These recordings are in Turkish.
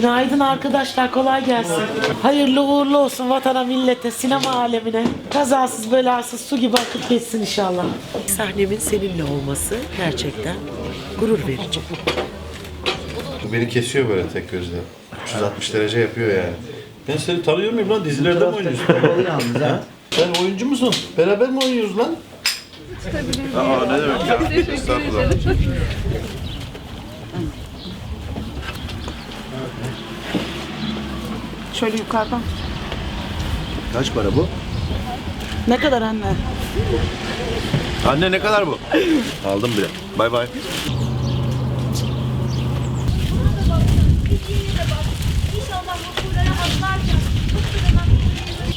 Günaydın arkadaşlar kolay gelsin. Hayırlı uğurlu olsun vatana millete sinema alemine. Kazasız belasız su gibi akıp geçsin inşallah. Sahnemin seninle olması gerçekten gurur verici. Bu beni kesiyor böyle tek gözle. 360 derece yapıyor yani. Ben seni tanıyor muyum lan? Dizilerde mi oynuyorsun? Sen oyuncu musun? Beraber mi oynuyoruz lan? Aa ne demek ya? Estağfurullah. Şöyle yukarıdan. Kaç para bu? Ne kadar anne? Anne ne kadar bu? Aldım bile. Bay bay.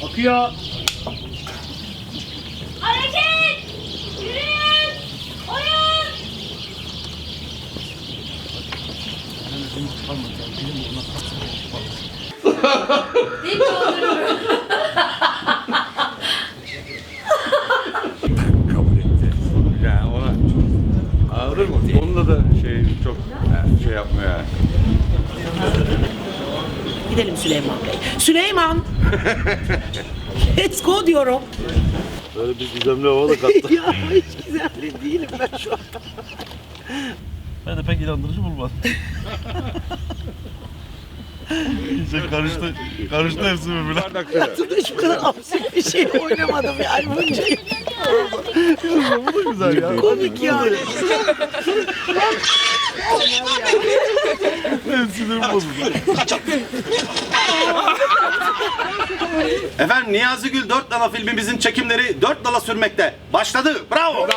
Akıyor. Hareket! Yürüyün! Oyun! Dik kaldırıyorum. kabul etti. Yani ona anladın mı? Onunla da şey çok yani şey yapmıyor yani. Gidelim Süleyman Bey. Süleyman! Let's go diyorum. Böyle bir gizemli hava da kattı. ya hiç güzel değilim ben şu an. Ben de pek inandırıcı bulmadım. İyice karıştı, karıştı hepsi birbirine. Hayatımda hiç bu kadar absürt bir şey oynamadım yani bunca yıl. Bu da güzel ya. Komik yani. Benim sinirim bozuldu. Efendim Niyazi Gül 4 Dala filmimizin çekimleri 4 dala sürmekte. Başladı. Bravo.